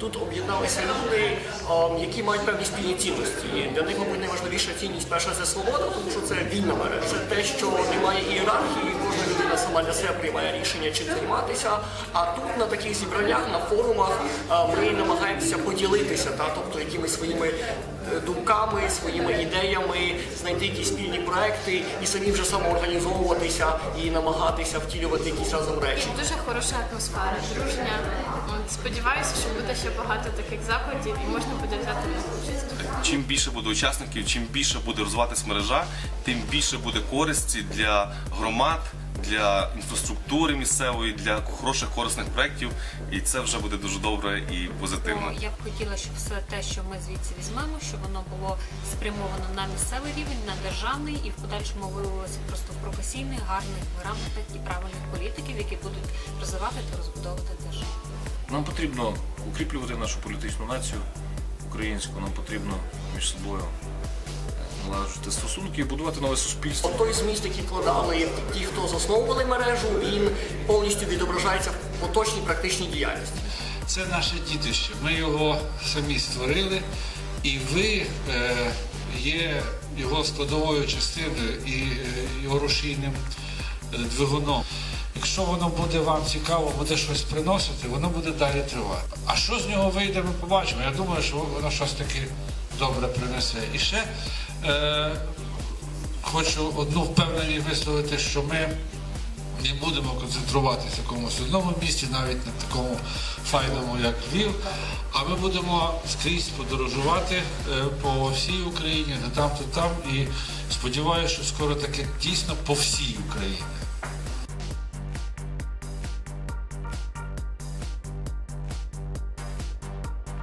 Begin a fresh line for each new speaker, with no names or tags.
тут об'єдналися люди, ем, які мають певні спільні цінності. І Для них, мабуть, найважливіша цінність перша це свобода, тому що це вільна мережа. Це те, що немає ієрархії, кожна людина для себе приймає рішення, чим займатися. А тут на таких зібраннях, на форумах е, ми намагаємося поділитися, та, тобто якимись своїми е, думками, своїми ідеями, знайти якісь спільні проекти і самі вже самоорганізовуватися і намагатися втілювати якісь разом речі.
Дуже хороша атмосфера, дружня. Сподіваюся, що буде ще багато таких заходів і можна буде взяти участь.
Чим більше буде учасників, чим більше буде розвиватись мережа, тим більше буде користі для громад, для інфраструктури місцевої, для хороших корисних проєктів. І це вже буде дуже добре і позитивно.
Ну, я б хотіла, щоб все те, що ми звідси візьмемо, щоб воно було спрямовано на місцевий рівень, на державний і в подальшому виявилося просто в професійних, гарних, грамотних і правильних політиків, які будуть розвивати та розбудовувати державу.
Нам потрібно укріплювати нашу політичну націю українську, нам потрібно між собою налагоджувати стосунки і будувати нове суспільство.
От той зміст, який вкладали ті, хто засновували мережу, він повністю відображається в поточній практичній діяльності.
Це наше дітище. Ми його самі створили, і ви е, є його складовою частиною і е, його рушійним е, двигуном. Якщо воно буде вам цікаво, буде щось приносити, воно буде далі тривати. А що з нього вийде, ми побачимо. Я думаю, що воно щось таке добре принесе. І ще е, хочу одну впевненість висловити, що ми не будемо концентруватися в якомусь одному місті, навіть на такому файному, як Львів. А ми будемо скрізь подорожувати е, по всій Україні, то там, то там. І сподіваюся, що скоро таке дійсно по всій Україні.